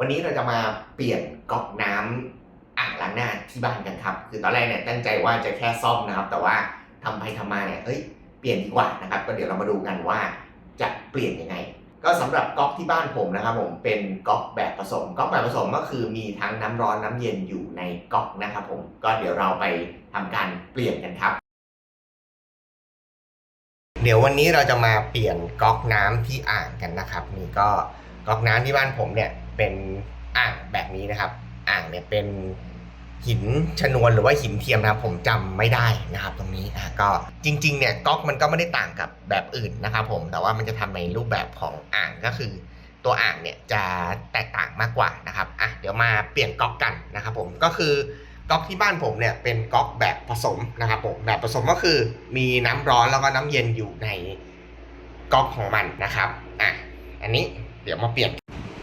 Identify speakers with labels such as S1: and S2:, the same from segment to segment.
S1: วันนี้เราจะมาเปลี่ยนก๊อกน้ำอ่างล้างหน้าที่บ้านกันครับ คือตอนแรกเนี่ยตั้งใจว่าจะแค่ซ่อมนะครับ แต่ว่าทำไปทำมาเนี่ยเอ้ยเปลี่ยนดีกว่านะครับ ก็เดี๋ยวเรามาดูกันว่าจะเปลี่ยนยังไง ก็สำหรับก๊อกที่บ้านผมนะครับ ผมเป็นก๊อกแบบผสมก๊อกแบบผสมก็คือมีทั้งน้ำร้อนน้ำเย็นอยู่ในก๊อกนะครับ ผมก็เดี๋ยวเราไปทำการเปลี่ยนกันครับเดี๋ยววันนี้เราจะมาเปลี่ยนก๊อกน้ำที่อ่างกันนะครับนี่ก็ก๊อกน้ำที่บ้านผมเนี่ย เป็นอ่างแบบนี้นะครับ อ่างเนี่ยเป็นหินชนวนหรือว่าหินเทียมนะครับผมจำไม่ได้นะครับ ตรงนี้อะก็จริงๆเนี่ยก๊อกมันก็ไม่ได้ต่างกับแบบอื่นนะครับ ผมแต่ว่ามันจะทำในรูปแบบของอ่างก็คือ ตัวอ่างเนี่ยจะแตกต่างมากกว่านะครับอะเดี๋ยวมาเปลี่ยนก๊อกกันนะครับ ผมก็คือก๊อกที่บ้านผมเนี่ยเป็นก๊อกแบบผสมนะครับผมแบบผสมก็คือมีน้ำร้อนแล้วก็น้ำเย็นอยู่ในก๊อกของมันนะครับอะอันนี้เดี๋ยวมาเปลี่ยน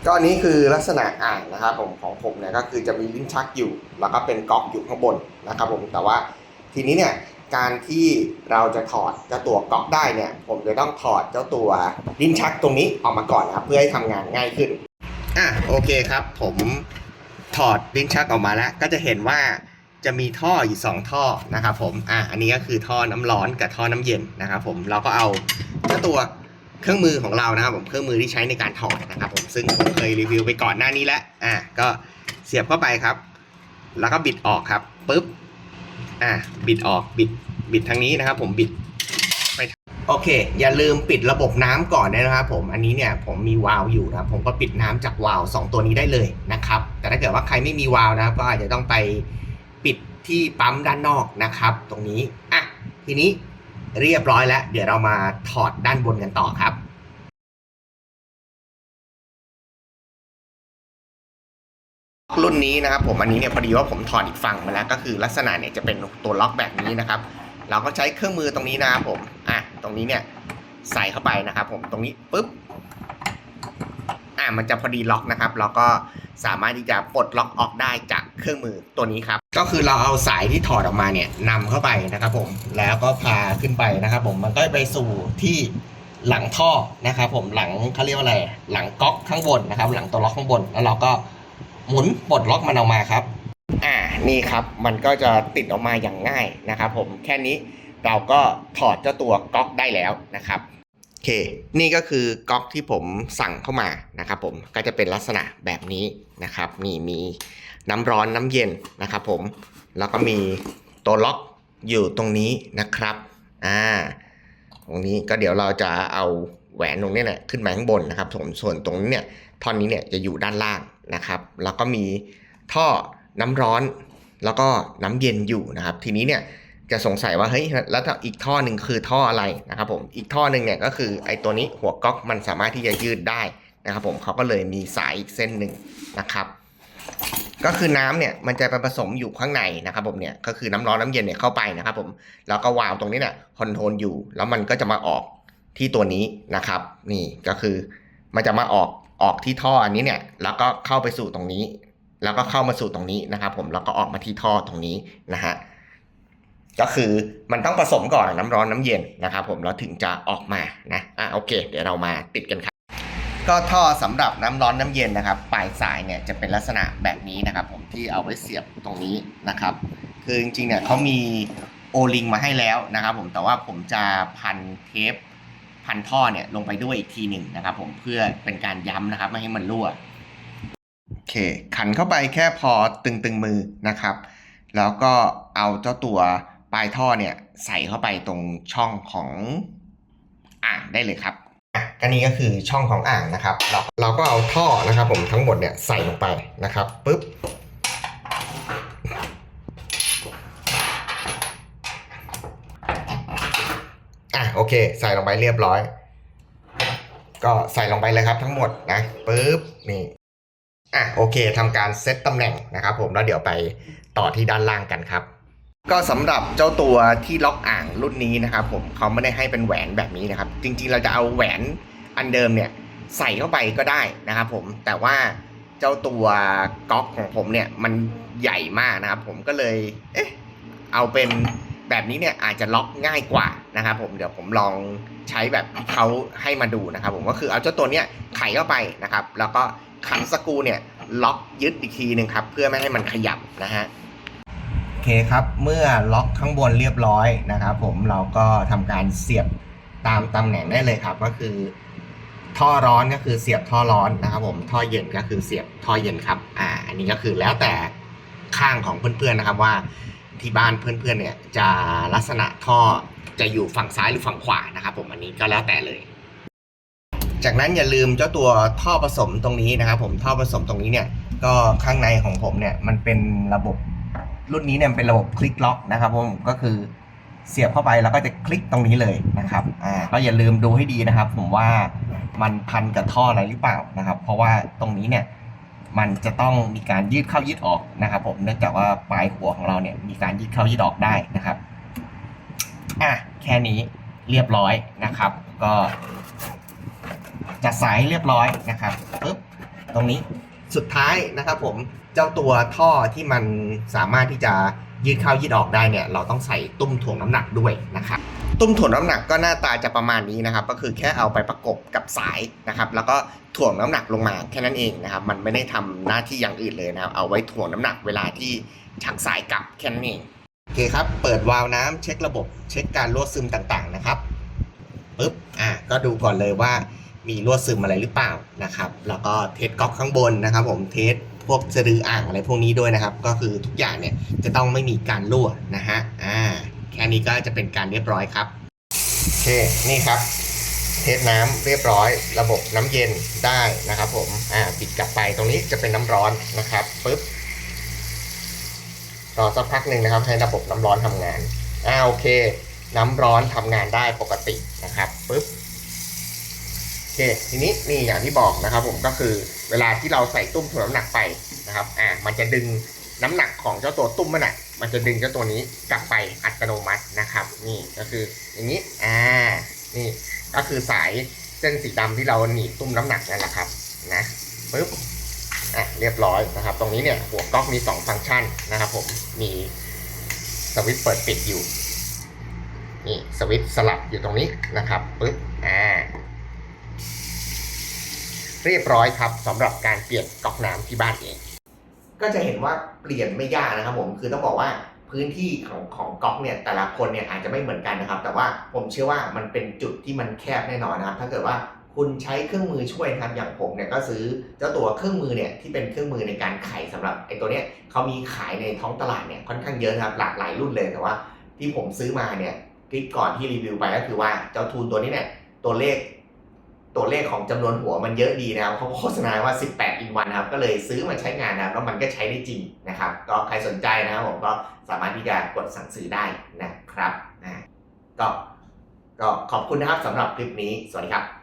S1: ก็อันนี้คือลักษณะอ่างนะครับผมของผมเนี่ยก็คือจะมีลิ้นชักอยู่ แล้วก็เป็นก๊อกอยู่ข้างบนนะครับผมแต่ว่าทีนี้เนี่ยการที่เราจะถอดเจ้าตัวก๊อกได้เนี่ย ผมจะต้องถอดเจ้าตัวลิ้นชักตรงนี้ออกมาก่อนนะครับเพื่อให้ทำงานง่ายขึ้นอะโอเคครับ ผมถอดลิ้นชักออกมาแล้ว ก็จะเห็นว่าจะมีท่ออยู่สองท่อนะครับผมอะอันนี้ก็คือท่อน้ำร้อนกับท่อน้ำเย็นนะครับผมเราก็เอาเจ้าตัว เครื่องมือของเรานะครับผมเครื่องมือที่ใช้ในการถอดนะครับผมซึ่งผมเคยรีวิวไปก่อนหน้านี้แล้วอะก็เสียบเข้าไปครับ แล้วก็บิดออกครับปุ๊บอะบิดออกบิดบิดทางนี้นะครับ ผมบิดไปโอเค อย่าลืมปิดระบบน้ำก่อนนะครับผมอันนี้เนี่ยผมมีวาล์วอยู่นะผมก็ปิดน้ำจากวาล์วสองตัวนี้ได้เลยนะครับ แต่ถ้าเกิดว่าใครไม่มีวาล์วนะครับก็อาจจะต้องไปปิดที่ปั๊มด้านนอกนะครับ ตรงนี้อะทีนี้ เรียบร้อยแล้ว เดี๋ยวเรามาถอดด้านบนกันต่อครับรุ่นนี้นะครับผมอันนี้เนี่ยพอดีว่าผมถอดอีกฝั่งมาแล้วก็คือลักษณะเนี่ยจะเป็นตัวล็อกแบบนี้นะครับ เราก็ใช้เครื่องมือตรงนี้นะครับผมอะตรงนี้เนี่ยใส่เข้าไปนะครับผมตรงนี้ปุ๊บอะมันจะพอดีล็อกนะครับ เราก็สามารถที่จะปลดล็อกออกได้จาก เครื่องมือตัวนี้ครับ ก็คือเราเอาสายที่ถอดออกมาเนี่ยนำเข้าไปนะครับผมแล้วก็พาขึ้นไปนะครับผมมันก็ไปสู่ที่หลังท่อนะครับผมหลังเขาเรียกว่าอะไร หลังก๊อกข้างบนนะครับ หลังตัวล็อกข้างบน แล้วเราก็หมุนปลดล็อกมันออกมาครับ อ่านี่ครับมันก็จะติดออกมาอย่างง่ายนะครับ ผมแค่นี้เราก็ถอดเจ้าตัวก๊อกได้แล้วนะครับโอเค นี่ก็คือก๊อกที่ผมสั่งเข้ามานะครับ ผมก็จะเป็นลักษณะแบบนี้นะครับนี่มี น้ำร้อนน้ำเย็นนะครับผม แล้วก็มีตัวล็อกอยู่ตรงนี้นะครับ อ่า ตรงนี้ก็เดี๋ยวเราจะเอาแหวนตรงนี้เนี่ยขึ้นมาข้างบนนะครับผมส่วนตรงนี้เนี่ยท่อนนี้เนี่ยจะอยู่ด้านล่างนะครับ แล้วก็มีท่อน้ำร้อนแล้วก็น้ำเย็นอยู่นะครับ ทีนี้เนี่ยจะสงสัยว่าเฮ้ยแล้วอีกท่อหนึ่งคือท่ออะไรนะครับผมอีกท่อหนึ่งเนี่ยก็คือไอ้ตัวนี้หัวก๊อกมันสามารถที่จะยืดได้นะครับผมเขาก็เลยมีสายอีกเส้นหนึ่งนะครับ ก็คือน้ำเนี่ยมันจะไปผสมอยู่ข้างในนะครับผมเนี่ยก็คือน้ำร้อนน้ำเย็นเนี่ยเข้าไปนะครับผมแล้วก็วาล์วตรงนี้เนี่ยคอนโทรลอยู่ แล้วมันก็จะมาออกที่ตัวนี้นะครับ นี่ก็คือมันจะมาออกออกที่ท่ออันนี้เนี่ย แล้วก็เข้าไปสู่ตรงนี้ แล้วก็เข้ามาสู่ตรงนี้นะครับ ผมแล้วก็ออกมาที่ท่อตรงนี้นะฮะก็คือมันต้องผสมก่อนน้ำร้อนน้ำเย็นนะครับ ผมแล้วถึงจะออกมานะอะโอเค เดี๋ยวเรามาติดกันครับ ก็ท่อสำหรับน้ำร้อนน้ำเย็นนะครับ ปลายสายเนี่ยจะเป็นลักษณะแบบนี้นะครับผมที่เอาไว้เสียบตรงนี้นะครับ คือจริงๆเนี่ยเขามีโอลิงมาให้แล้วนะครับผมแต่ว่าผมจะพันเทปพันท่อเนี่ยลงไปด้วยอีกทีหนึ่งนะครับ ผมเพื่อเป็นการย้ำนะครับไม่ให้มันรั่วโอเค ขันเข้าไปแค่พอตึงๆมือนะครับ แล้วก็เอาเจ้าตัวปลายท่อเนี่ยใส่เข้าไปตรงช่องของอ่างได้เลยครับ อะก็นี่ก็คือช่องของอ่างนะครับ เราเราก็เอาท่อนะครับผมทั้งหมดเนี่ยใส่ลงไปนะครับปุ๊บอะโอเค ใส่ลงไปเรียบร้อย ก็ใส่ลงไปเลยครับทั้งหมดนะปุ๊บนี่อะโอเคทำการเซตตำแหน่งนะครับ ผมแล้วเดี๋ยวไปต่อที่ด้านล่างกันครับ ก็สำหรับเจ้าตัวที่ล็อกอ่างรุ่นนี้นะครับผมเขาไม่ได้ให้เป็นแหวนแบบนี้นะครับ จริงๆเราจะเอาแหวนอันเดิมเนี่ยใส่เข้าไปก็ได้นะครับผมแต่ว่าเจ้าตัวก๊อกของผมเนี่ยมันใหญ่มากนะครับผมก็เลยเอ๊ะเอาเป็นแบบนี้เนี่ยอาจจะล็อกง่ายกว่านะครับผมเดี๋ยวผมลองใช้แบบเขาให้มาดูนะครับผมก็คือเอาเจ้าตัวเนี้ยไขเข้าไปนะครับ แล้วก็ขันสกูเนี่ยล็อกยึดอีกทีหนึ่งครับเพื่อไม่ให้มันขยับนะฮะ เคครับ เมื่อล็อกข้างบนเรียบร้อยนะครับผมเราก็ทำการเสียบตามตำแหน่งได้เลยครับ ก็คือ ท่อร้อนก็คือเสียบท่อร้อนนะครับ ผมท่อเย็นก็คือเสียบท่อเย็นครับ อ่า อันนี้ก็คือแล้วแต่ข้างของเพื่อนๆนะครับว่าที่บ้านเพื่อนๆเนี่ยจะลักษณะท่อจะอยู่ฝั่งซ้ายหรือฝั่งขวานะครับ ผมอันนี้ก็แล้วแต่เลย จากนั้นอย่าลืมเจ้าตัวท่อผสมตรงนี้นะครับ ผมท่อผสมตรงนี้เนี่ย ก็ข้างในของผมเนี่ยมันเป็นระบบ รุ่นนี้เนี่ยเป็นระบบคลิกล็อกนะครับผมก็คือเสียบเข้าไปแล้วก็จะคลิกตรงนี้เลยนะครับอ่าก็อย่าลืมดูให้ดีนะครับ ผมว่ามันพันกับท่ออะไรหรือเปล่านะครับ เพราะว่าตรงนี้เนี่ยมันจะต้องมีการยืดเข้ายืดออกนะครับ ผมเนื่องจากว่าปลายหัวของเราเนี่ยมีการยืดเข้ายืดออกได้นะครับอะแค่นี้เรียบร้อยนะครับ ก็จัดสายเรียบร้อยนะครับปึ๊บตรงนี้ สุดท้ายนะครับผมเจ้าตัวท่อที่มันสามารถที่จะยืดเข้ายืดออกได้เนี่ยเราต้องใส่ตุ้มถ่วงน้ำหนักด้วยนะครับตุ้มถ่วงน้ำหนักก็หน้าตาจะประมาณนี้นะครับ ก็คือแค่เอาไปประกบกับสายนะครับ แล้วก็ถ่วงน้ำหนักลงมาแค่นั้นเองนะครับ มันไม่ได้ทำหน้าที่อย่างอื่นเลยนะครับ เอาไว้ถ่วงน้ำหนักเวลาที่ชักสายกลับแค่นั้นเองโอเคครับ เปิดวาล์วน้ำเช็คระบบ เช็คการรั่วซึมต่างๆนะครับปึ๊บอะก็ดูก่อนเลยว่า มีรั่วซึมอะไรหรือเปล่านะครับ แล้วก็เทสก๊อกข้างบนนะครับ ผมเทสพวกสะดืออ่างอะไรพวกนี้ด้วยนะครับ ก็คือทุกอย่างเนี่ยจะต้องไม่มีการรั่วนะฮะอ่าแค่นี้ก็จะเป็นการเรียบร้อยครับโอเคนี่ครับ เทสน้ำเรียบร้อย ระบบน้ำเย็นได้นะครับ ผมอ่าปิดกลับไปตรงนี้จะเป็นน้ำร้อนนะครับปึ๊บรอสักพักหนึ่งนะครับ ให้ระบบน้ำร้อนทำงานอ่าโอเค น้ำร้อนทำงานได้ปกตินะครับปึ๊บ เคทีนี้นี่อย่างที่บอกนะครับ ผมก็คือเวลาที่เราใส่ตุ้มถ่วงน้ำหนักไปนะครับอ่ามันจะดึงน้ำหนักของเจ้าตัวตุ้มมันอะมันจะดึงเจ้าตัวนี้กลับไปอัตโนมัตินะครับ นี่ก็คืออย่างนี้อ่านี่ก็คือสายเส้นสีดำที่เราหนีบตุ้มน้ำหนักนั่นแหละครับนะปึ๊บอะเรียบร้อยนะครับ ตรงนี้เนี่ยหัวก๊อกมี 2 ฟังก์ชันนะครับ ผมมีสวิตช์เปิดปิดอยู่นี่สวิตช์สลับอยู่ตรงนี้นะครับปึ๊บอ่า เรียบร้อยครับสำหรับการเปลี่ยนก๊อกน้ำที่บ้านเอง ก็จะเห็นว่าเปลี่ยนไม่ยากนะครับผมคือต้องบอกว่าพื้นที่ของของก๊อกเนี่ยแต่ละคนเนี่ยอาจจะไม่เหมือนกันนะครับ แต่ว่าผมเชื่อว่ามันเป็นจุดที่มันแคบแน่นอนนะครับถ้าเกิดว่าคุณใช้เครื่องมือช่วยครับอย่างผมเนี่ยก็ซื้อเจ้าตัวเครื่องมือเนี่ยที่เป็นเครื่องมือในการไขสำหรับไอ้ตัวเนี้ยเขามีขายในท้องตลาดเนี่ยค่อนข้างเยอะนะครับหลากหลายรุ่นเลยแต่ว่า ที่ผมซื้อมาเนี่ยคลิปก่อนที่รีวิวไปก็คือว่าเจ้าทูนตัวนี้เนี่ยตัวเลข ตัวเลขของจำนวนหัวมันเยอะดีนะครับเขาโฆษณาว่า 18 in 1นะครับก็เลยซื้อมาใช้งานนะครับแล้วมันก็ใช้ได้จริงนะครับ ก็ใครสนใจนะครับผมก็สามารถที่จะกดสั่งซื้อได้นะครับนะก็ก็ขอบคุณนะครับสำหรับคลิปนี้สวัสดีครับ